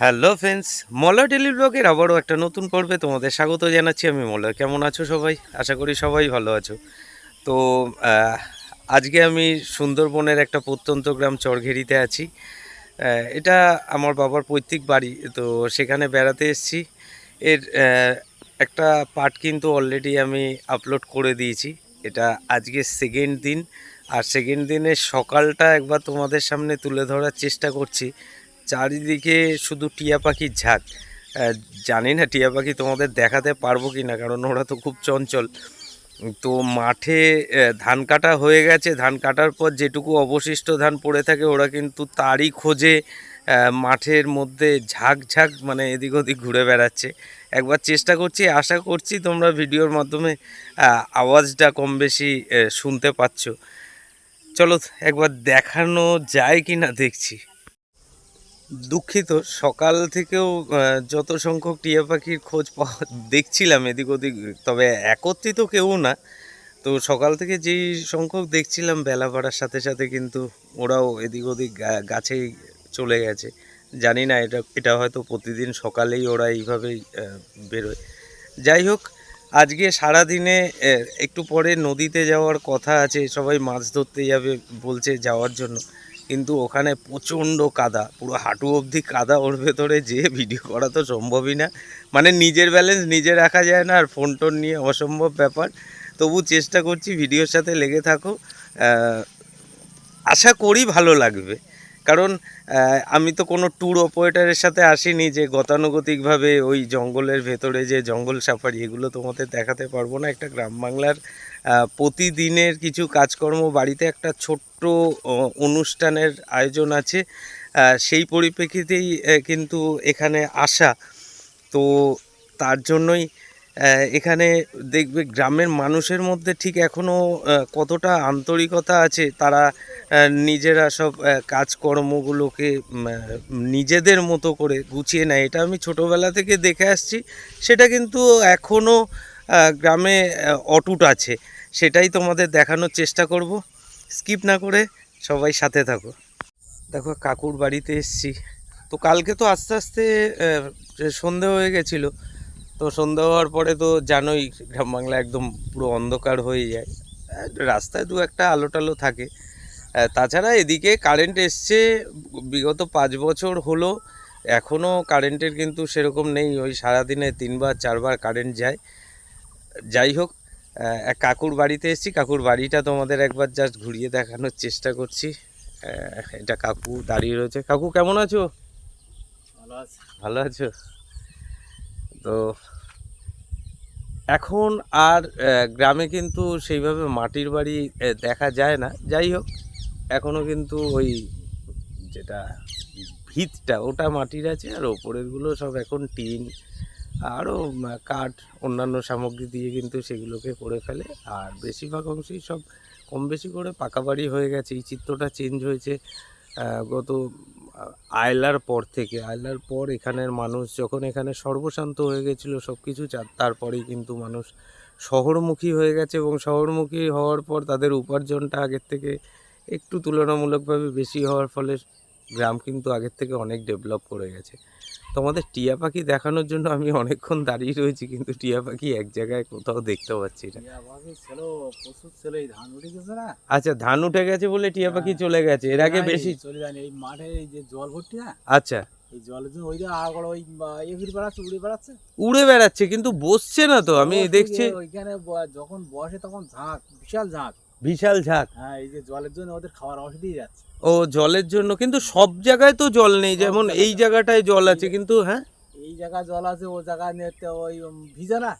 Hello friends Malay daily ব্লগের আবারও একটা নতুন পর্বে তোমাদের স্বাগত জানাচ্ছি। আমি মলয় কেমন আছো সবাই? আশা করি সবাই ভালো আছো। তো আজকে আমি সুন্দরবনের একটা প্রত্যন্ত গ্রাম চরঘেরিতে আছি। এটা আমার বাবার পৈতৃক বাড়ি। তো, সেখানে বেড়াতে এসেছি। এর একটা পার্ট কিন্তু অলরেডি আমি আপলোড করে দিয়েছি। এটা আজকে সেকেন্ড দিন। আর সেকেন্ড দিনের সকালটা একবার তোমাদের সামনে তুলে ধরার চেষ্টা করছি। চারিদিকে শুধু টিয়া পাখির ঝাঁক। জানি না টিয়া পাখি তোমাদের দেখাতে পারব কি না, কারণ ওরা তো খুব চঞ্চল। তো মাঠে ধান কাটা হয়ে গেছে। ধান কাটার পর যেটুকু অবশিষ্ট ধান পড়ে থাকে, ওরা কিন্তু তারই খোঁজে মাঠের মধ্যে ঝাঁক ঝাঁক মানে এদিক ওদিক ঘুরে বেড়াচ্ছে। একবার চেষ্টা করছি, আশা করছি তোমরা ভিডিওর মাধ্যমে আওয়াজটা কম বেশি শুনতে পাচ্ছ। চলো, একবার দেখানো যায় কি না দেখছি। দুঃখিত। সকাল থেকেও যত সংখ্যক টিয়া পাখির খোঁজ পাওয়া দেখছিলাম এদিক ওদিক তবে একত্রিত কেউ না। তো সকাল থেকে যেই সংখ্যক দেখছিলাম বেলা বাড়ার সাথে সাথে কিন্তু ওরাও এদিক ওদিক গাছেই চলে গেছে। জানি না এটা এটা হয়তো প্রতিদিন সকালেই ওরা এইভাবেই বেরোয়। যাই হোক আজকে সারাদিনে আহ, একটু পরে নদীতে যাওয়ার কথা আছে সবাই মাছ ধরতে যাবে বলছে যাওয়ার জন্য। কিন্তু ওখানে প্রচণ্ড কাদা, পুরো হাঁটু অবধি কাদা ওর ভেতরে, যে ভিডিও করা তো সম্ভবই না। মানে নিজের ব্যালেন্স নিজে রাখা যায় না, আর ফোন টোন নিয়ে অসম্ভব ব্যাপার। তবু চেষ্টা করছি ভিডিওর সাথে লেগে থাকো আশা করি ভালো লাগবে। কারণ আমি তো কোনো ট্যুর অপারেটারের সাথে আসিনি যে গতানুগতিকভাবে ওই জঙ্গলের ভেতরে যে জঙ্গল সাফারি এগুলো তোমাদের দেখাতে পারব না। একটা গ্রাম বাংলার প্রতিদিনের কিছু কাজকর্ম, বাড়িতে একটা ছোট্ট অনুষ্ঠানের আয়োজন আছে। সেই পরিপ্রেক্ষিতেই কিন্তু এখানে আসা। তো তার জন্যই এখানে দেখবে গ্রামের মানুষের মধ্যে ঠিক এখনও কতটা আন্তরিকতা আছে। তারা নিজেরা সব কাজকর্মগুলোকে নিজেদের মতো করে গুছিয়ে নেয়। এটা আমি ছোটোবেলা থেকে দেখে আসছি। সেটা কিন্তু এখনও গ্রামে অটুট আছে। সেটাই তোমাদের দেখানোর চেষ্টা করব। স্কিপ না করে সবাই সাথে থাকো। দেখো, কাকুর বাড়িতে এসছি। তো কালকে তো আস্তে আস্তে সন্ধে হয়ে গেছিল। তো সন্ধ্যা হওয়ার পরে তো জানোই, গ্রাম বাংলা একদম পুরো অন্ধকার হয়ে যায়। রাস্তায় দু একটা আলো টালো থাকে তাছাড়া এদিকে কারেন্ট এসছে, বিগত পাঁচ বছর হলো। এখনও কারেন্টের কিন্তু সেরকম নেই। ওই সারাদিনে তিনবার, চারবার কারেন্ট যায়। যাই হোক এক কাকুর বাড়িতে এসেছি। কাকুর বাড়িটা তোমাদের একবার জাস্ট ঘুরিয়ে দেখানোর চেষ্টা করছি। এটা কাকু দাঁড়িয়ে রয়েছে। কাকু কেমন আছো? ভালো আছো। তো এখন আর গ্রামে কিন্তু সেইভাবে মাটির বাড়ি দেখা যায় না। যাই হোক এখনও কিন্তু ওই যেটা ভিতটা ওটা মাটির আছে আর ওপরেরগুলো সব এখন টিন। আরও কাঠ, অন্যান্য সামগ্রী দিয়ে কিন্তু সেগুলোকে করে ফেলে। আর বেশিরভাগ অংশেই সব কম বেশি করে পাকা বাড়ি হয়ে গেছে। এই চিত্রটা চেঞ্জ হয়েছে গত আয়লার পর থেকে। আয়লার পর এখানের মানুষ যখন এখানে সর্বশান্ত হয়ে গেছিল সব কিছু তারপরেই কিন্তু মানুষ শহরমুখী হয়ে গেছে এবং শহরমুখী হওয়ার পর তাদের উপার্জনটা আগের থেকে একটু তুলনামূলকভাবে বেশি হওয়ার ফলে গ্রাম কিন্তু আগের থেকে অনেক ডেভেলপ করে গেছে। তোমাদের টিয়া পাখি দেখানোর জন্য আমি অনেকক্ষণ দাঁড়িয়ে রয়েছি কিন্তু টিয়া পাখি এক জায়গায় কোথাও দেখতে পাচ্ছি না। আচ্ছা ধান উঠে গেছে বলে টিয়া পাখি চলে গেছে এর আগে বেশি চলে যায়নি এই মাঠে যে জল ভর্তি না? আচ্ছা। এই জলের জন্য ওই যে আর ওই বা- বেড়াচ্ছে উড়ে বেড়াচ্ছে? উড়ে বেড়াচ্ছে কিন্তু বসছে না তো আমি দেখছি ওইখানে যখন বসে তখন ঝাঁক বিশাল ঝাঁক। বিশাল ঝাঁক। হ্যাঁ এই যে জলের জন্য ওদের খাওয়ার অসুবিধা যাচ্ছে। ও জলের জন্য কিন্তু সব জায়গায় তো জল নেই যেমন এই জায়গাটায় জল আছে কিন্তু হ্যাঁ? এই জায়গায় জল আছে ও জায়গায় নেতে ওই ভিজে না?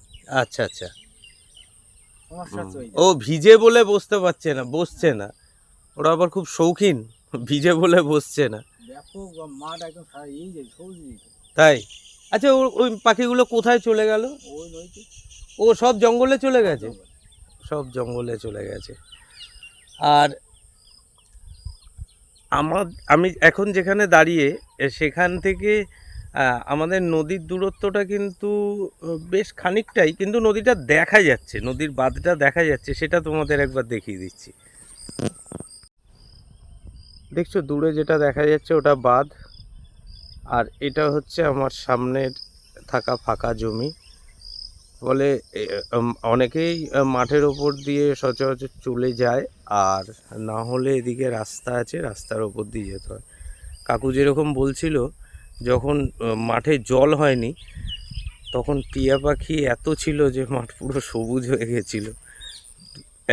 আচ্ছা আচ্ছা। ও ভিজে বলে বসতে পারছে না বসছে না। ওরা আবার খুব শৌখিন ভিজে বলে বসছে না। তাই? আচ্ছা ওই পাখিগুলো কোথায় চলে গেল? ও সব জঙ্গলে চলে গেছে? সব জঙ্গলে চলে গেছে। আর আমার, আমি এখন যেখানে দাঁড়িয়ে সেখান থেকে আমাদের নদীর দূরত্বটা কিন্তু বেশ খানিকটাই, কিন্তু নদীটা দেখা যাচ্ছে, নদীর বাঁধটা দেখা যাচ্ছে, সেটা তোমাদের একবার দেখিয়ে দিচ্ছি। দেখছ, দূরে যেটা দেখা যাচ্ছে, ওটা বাঁধ, আর এটা হচ্ছে আমার সামনের থাকা ফাঁকা জমি। বলে অনেকেই মাঠের ওপর দিয়ে সচরাচর চলে যায়। আর না হলে এদিকে রাস্তা আছে, রাস্তার ওপর দিয়ে যেতে হয়। কাকু যেরকম বলছিল, যখন মাঠে জল হয়নি, তখন টিয়া পাখি এত ছিল যে মাঠ পুরো সবুজ হয়ে গেছিল।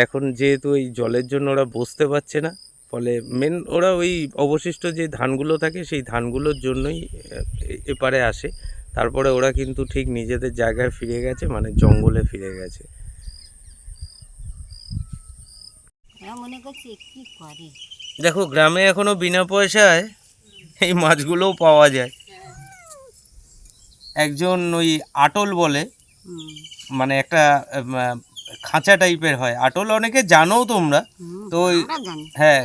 এখন যেহেতু এই জলের জন্য ওরা বসতে পারছে না, ফলে মেন ওরা ওই অবশিষ্ট যে ধানগুলো থাকে, সেই ধানগুলোর জন্যই এপারে আসে। তারপরে ওরা কিন্তু ঠিক নিজেদের জায়গায় ফিরে গেছে মানে জঙ্গলে ফিরে গেছে। মনে দেখো গ্রামে এখনও বিনা পয়সায় এই মাছগুলোও পাওয়া যায়। একজন ওই আটল বলে মানে একটা খাঁচা টাইপের হয়। আটল অনেকে জানো তোমরা তো ওই- হ্যাঁ।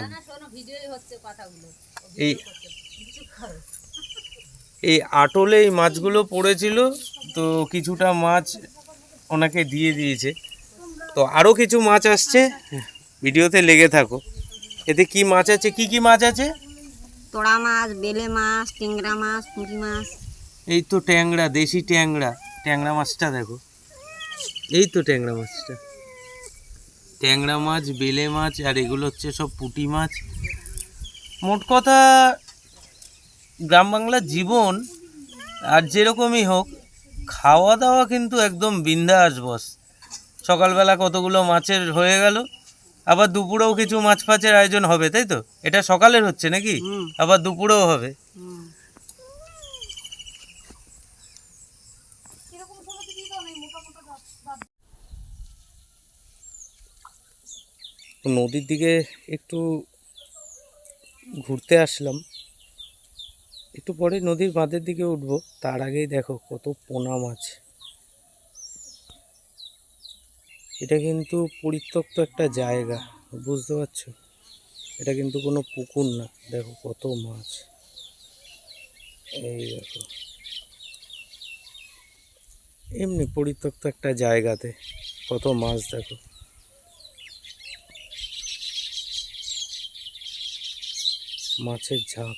এই এই আটলে এই মাছগুলো পড়েছিল তো কিছুটা মাছ ওনাকে দিয়ে দিয়েছে। তো আরও কিছু মাছ আসছে ভিডিওতে লেগে থাকো। এতে কি মাছ আছে? কি কি মাছ আছে? তোড়া মাছ বেলে মাছ টেংরা মাছ পুঁটি মাছ। এই তো ট্যাংরা দেশি ট্যাংরা। ট্যাংরা মাছটা দেখো। এই তো ট্যাংরা মাছটা। ট্যাংরা মাছ বেলে মাছ আর এগুলো হচ্ছে সব পুঁটি মাছ। মোট কথা গ্রাম বাংলার জীবন আর যেরকমই হোক খাওয়া দাওয়া কিন্তু একদম বিন্দাস বস। সকালবেলা কতগুলো মাছের হয়ে গেল আবার দুপুরেও কিছু মাছ ফাছের আয়োজন হবে তাই তো? এটা সকালের হচ্ছে নাকি? আবার দুপুরেও হবে। নদীর দিকে একটু ঘুরতে আসলাম। একটু পরে নদীর বাঁধের দিকে উঠবো। তার আগেই দেখো কত পোনা মাছ। এটা কিন্তু পরিত্যক্ত একটা জায়গা, বুঝতে পারছ? এটা কিন্তু কোনো পুকুর না। দেখো কত মাছ। এই দেখো। এমনি পরিত্যক্ত একটা জায়গাতে কত মাছ দেখো। মাছের ঝাঁক।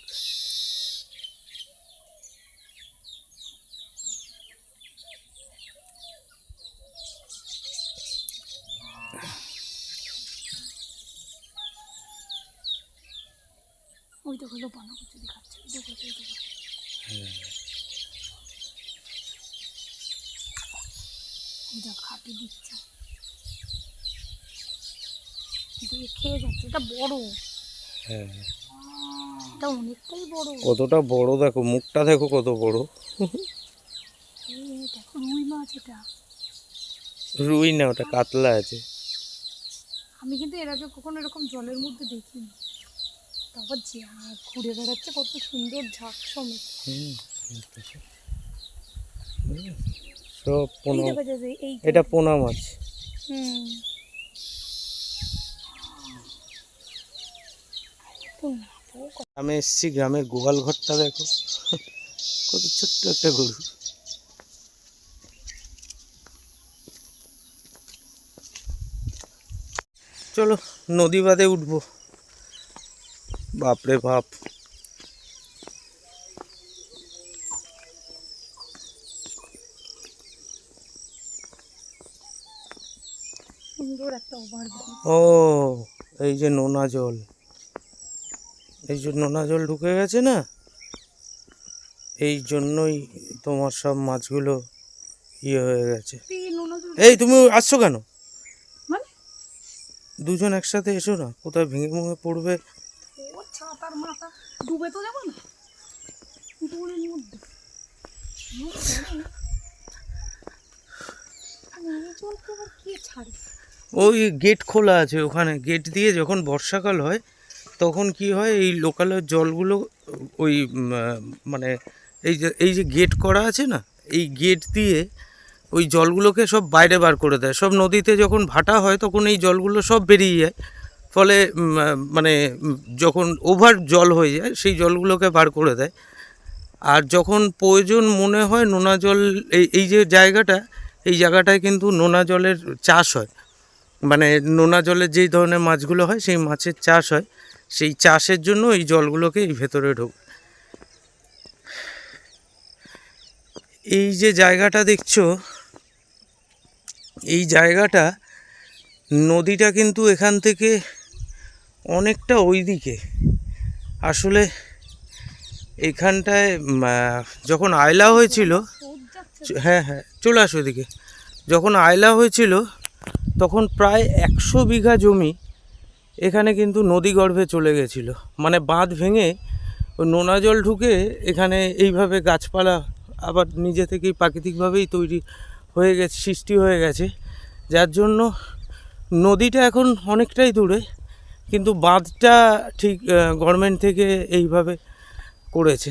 ওই তো খাচ্ছে দেখো, ওই দেখো। খাটি দিচ্ছে। দিয়ে খেয়ে যাচ্ছে এটা বড়। হ্যাঁ। এটা অনেকটাই বড়। কতটা বড় দেখো মুখটা দেখো কত বড়। দেখো রুই মাছ এটা। রুই না ওটা কাতলা আছে। আমি কিন্তু এর আগে কখনো এরকম জলের মধ্যে দেখিনি। তারপর যা ঘুরে বেড়াচ্ছে কত সুন্দর ঝাঁক সমেত। সব পোনা এটা পোনা মাছ। হুম। আমি এসেছি গ্রামের গোয়াল ঘরটা দেখো। কত ছোট্ট একটা গরু। চলো নদী বাদে উঠবো। বাপরে বাপ। ও এই যে নোনা জল। এই যে নোনা জল ঢুকে গেছে না? এই জন্যই তোমার সব মাছগুলো ইয়ে হয়ে গেছে। এই তুমি আসছো কেন? মানে? দুজন একসাথে এসো না কোথায় ভেঙে ভেঙে পড়বে? ছাতার মাথা ডুবে তো যাব না। মধ্যে। ওই গেট খোলা আছে ওখানে। গেট দিয়ে যখন বর্ষাকাল হয়, তখন কি হয়, এই লোকালের জলগুলো ওই মানে এই যে এই যে গেট করা আছে না, এই গেট দিয়ে ওই জলগুলোকে সব বাইরে বার করে দেয়। সব নদীতে যখন ভাটা হয়, তখন এই জলগুলো সব বেরিয়ে যায়। ফলে মানে যখন ওভার জল হয়ে যায়, সেই জলগুলোকে বার করে দেয়। আর যখন প্রয়োজন মনে হয় নোনা জল, এই এই যে জায়গাটা, এই জায়গাটায় কিন্তু নোনা জলের চাষ হয়। মানে নোনা জলের যেই ধরনের মাছগুলো হয়, সেই মাছের চাষ হয়। সেই চাষের জন্য এই জলগুলোকে এই ভেতরে ঢোক এই যে জায়গাটা দেখছ, এই জায়গাটা, নদীটা কিন্তু এখান থেকে অনেকটা ওইদিকে। আসলে এখানটায় যখন আয়লা হয়েছিল হ্যাঁ হ্যাঁ চলে আসো এদিকে। যখন আয়লা হয়েছিল, তখন প্রায় একশো বিঘা জমি এখানে কিন্তু নদীগর্ভে চলে গেছিল। মানে বাঁধ ভেঙে ওই নোনা জল ঢুকে এখানে এইভাবে গাছপালা আবার নিজে থেকেই প্রাকৃতিকভাবেই তৈরি হয়ে গেছে, সৃষ্টি হয়ে গেছে। যার জন্য নদীটা এখন অনেকটাই দূরে। কিন্তু বাঁধটা ঠিক গভর্নমেন্ট থেকে এইভাবে করেছে।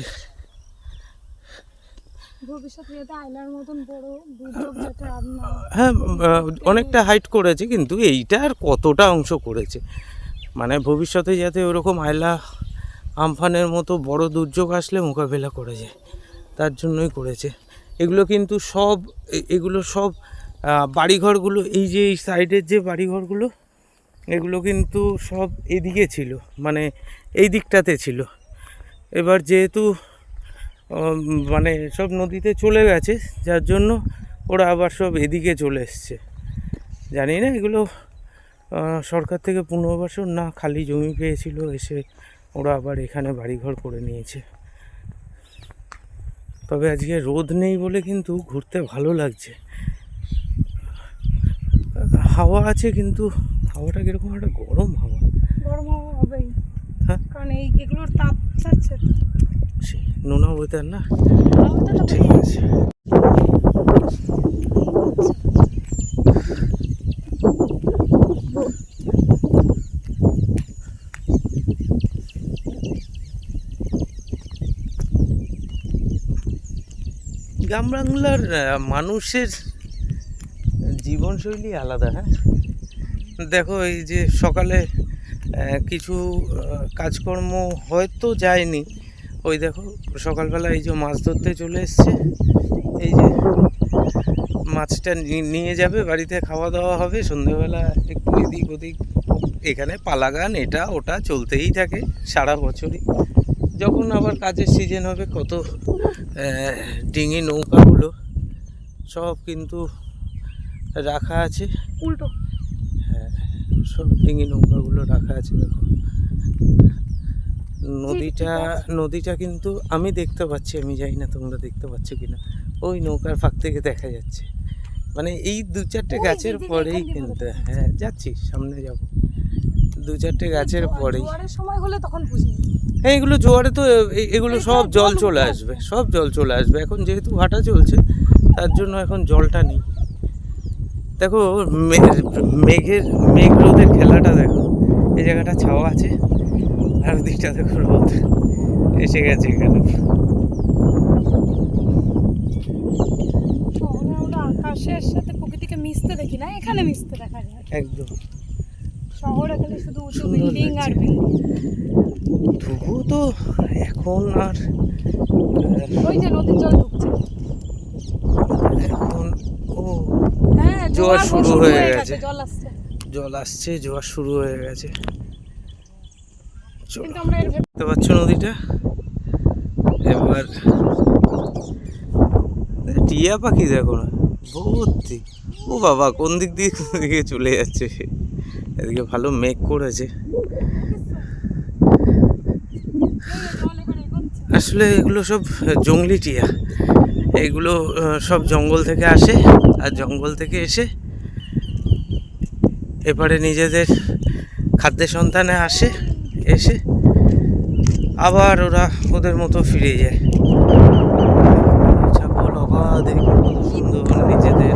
হ্যাঁ। অনেকটা হাইট করেছে কিন্তু এইটা আর কতটা অংশ করেছে? মানে ভবিষ্যতে যাতে ওরকম আয়লা আমফানের মতো বড় দুর্যোগ আসলে মোকাবেলা করে যায় তার জন্যই করেছে। এগুলো কিন্তু সব এগুলো সব বাড়িঘরগুলো এই যে এই সাইডের যে বাড়িঘরগুলো এগুলো কিন্তু সব এদিকে ছিল মানে এই দিকটাতে ছিল। এবার যেহেতু মানে সব নদীতে চলে গেছে, যার জন্য ওরা আবার সব এদিকে চলে এসছে। জানি না, এগুলো সরকার থেকে পুনর্বাসন না খালি জমি পেয়েছিল, এসে ওরা আবার এখানে বাড়িঘর করে নিয়েছে। তবে আজকে রোদ নেই বলে কিন্তু ঘুরতে ভালো লাগছে। হাওয়া আছে কিন্তু হাওয়াটা কীরকম? একটা গরম হাওয়া। গরম হাওয়া হবেই। হ্যাঁ। কারণ এই এগুলোর তাপ ছাড়ছে। সেই নোনা ওয়েদার না? ঠিক আছে। গ্রাম বাংলার মানুষের জীবনশৈলী আলাদা হ্যাঁ? দেখো, এই যে সকালে কিছু কাজকর্ম হয়তো যায়নি। ওই দেখো, সকালবেলা এই যে মাছ ধরতে চলে এসছে। এই যে মাছটা নিয়ে যাবে, বাড়িতে খাওয়া দাওয়া হবে, সন্ধেবেলা একটু এদিক ওদিক। এখানে পালাগান, এটা ওটা চলতেই থাকে সারা বছরই। যখন আবার কাজের সিজন হবে, কত ডিঙি নৌকাগুলো, সব কিন্তু রাখা আছে। উল্টো। হ্যাঁ সব ডিঙি নৌকাগুলো রাখা আছে দেখো। নদীটা নদীটা কিন্তু আমি দেখতে পাচ্ছি আমি জানি না তোমরা দেখতে পাচ্ছ কিনা। ওই নৌকার ফাঁক থেকে দেখা যাচ্ছে। মানে এই দু চারটে গাছের পরেই কিন্তু হ্যাঁ যাচ্ছি সামনে যাব। দু চারটে গাছের পরেই। সময় হলে তখন বুঝি। হ্যাঁ এগুলো জোয়ারে তো এগুলো সব জল চলে আসবে সব জল চলে আসবে। এখন যেহেতু ভাটা চলছে তার জন্য এখন জলটা নেই। দেখো মেঘের মেঘ রোদের খেলাটা দেখো। এই জায়গাটা ছাওয়া আছে আর ওদিকটা দেখো রোদ এসে গেছে এখানে। আমরা আকাশের সাথে প্রকৃতিকে মিশতে দেখি না এখানে মিশতে দেখা যায়। একদম। শহরে খালি শুধু উঁচু বিল্ডিং আর। বিল্ডিং তবুও তো এখন আর ওই যে নদীর জল ঢুকছে। এখন ও। জোয়ার শুরু হয়ে গেছে। জল আসছে। জোয়ার শুরু হয়ে গেছে। দেখতে পাচ্ছ নদীটা? এবার টিয়া পাখি দেখো না ভর্তি। ও বাবা কোন দিক দিয়ে কোন দিকে চলে যাচ্ছে এদিকে ভালো মেঘ করেছে। আসলে এগুলো সব জঙ্গলি টিয়া। এগুলো সব জঙ্গল থেকে আসে। আর জঙ্গল থেকে এসে এপারে নিজেদের খাদ্য সন্তানে আসে, এসে আবার ওরা ওদের মতো ফিরে যায়। ছাগল অবাধে সুন্দর নিজেদের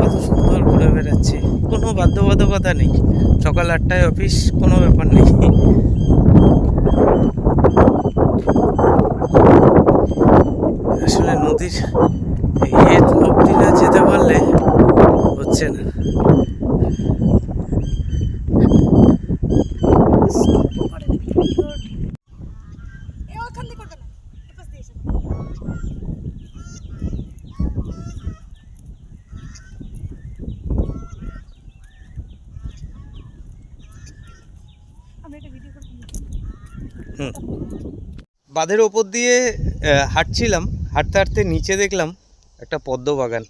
কত সুন্দর ঘুরে বেড়াচ্ছে। কোনো বাধ্যবাধকতা নেই। সকাল আটটায় অফিস কোনো ব্যাপার নেই। আসলে নদীর এর অবধি না যেতে পারলে হচ্ছে না। বাঁধের ওপর দিয়ে হাঁটছিলাম। হাঁটতে হাঁটতে নিচে দেখলাম একটা পদ্ম বাগান।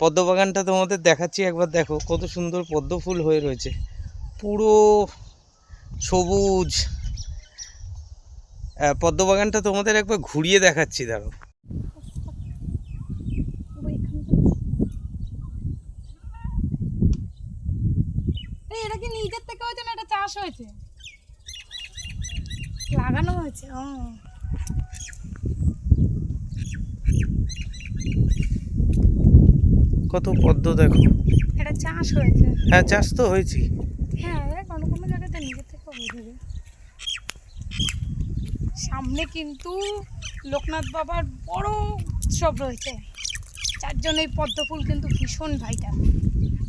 পদ্ম বাগানটা তোমাদের দেখাচ্ছি, একবার দেখো কত সুন্দর পদ্ম ফুল হয়ে রয়েছে। পুরো সবুজ। পদ্ম বাগানটা তোমাদের একবার ঘুরিয়ে দেখাচ্ছি দাঁড়ো এটা কি নিজের থেকে হয়েছে না এটা চাষ হয়েছে? লাগানো হয়েছে, ও। কত পদ্ম দেখো। এটা চাষ হয়েছে। হ্যাঁ চাষ তো হয়েছি। হ্যাঁ কোনো কোনো জায়গাতে থেকে সামনে কিন্তু লোকনাথ বাবার বড় উৎসব রয়েছে। যার জন্য এই পদ্ম ফুল কিন্তু ভীষণ ভাইটাল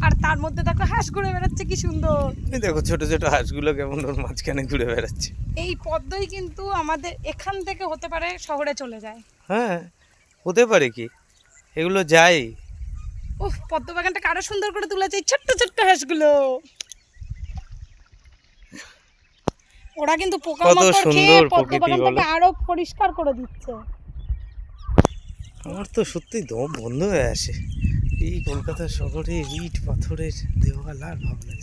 আর তার মধ্যে দেখো হাঁস ঘুরে বেড়াচ্ছে কি সুন্দর। এই দেখো ছোট ছোট হাঁসগুলো কেমন ওর মাঝখানে ঘুরে বেড়াচ্ছে। এই পদ্মই কিন্তু আমাদের এখান থেকে হতে পারে শহরে চলে যায়। হ্যাঁ হতে পারে কি? এগুলো যায়। উফ পদ্ম বাগানটাকে আরও সুন্দর করে তুলেছে ছোট্ট ছোট্ট হাঁসগুলো। ওরা কিন্তু পোকামাকড় খেয়ে পদ্ম বাগানটাকে আরও পরিষ্কার করে দিচ্ছে। আমার তো সত্যি দম বন্ধ হয়ে আসে এই কলকাতা শহরে ইট পাথরের দেওয়াল আর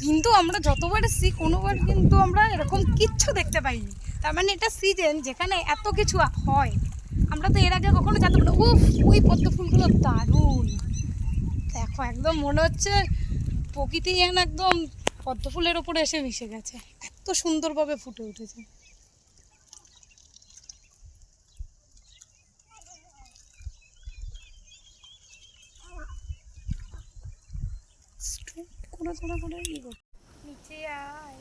কিন্তু আমরা যতবার এসেছি কোনোবার কিন্তু আমরা এরকম কিচ্ছু দেখতে পাইনি। তার মানে এটা সিজন যেখানে এত কিছু হয়। আমরা তো এর আগে কখনো জানতে পারি উফ ওই পদ্ম ফুলগুলো দারুণ। একদম মনে হচ্ছে প্রকৃতি যেন একদম পদ্ম ফুলের ওপরে এসে মিশে গেছে। এত সুন্দরভাবে ফুটে উঠেছে। করে করে করে। নিচে আয়।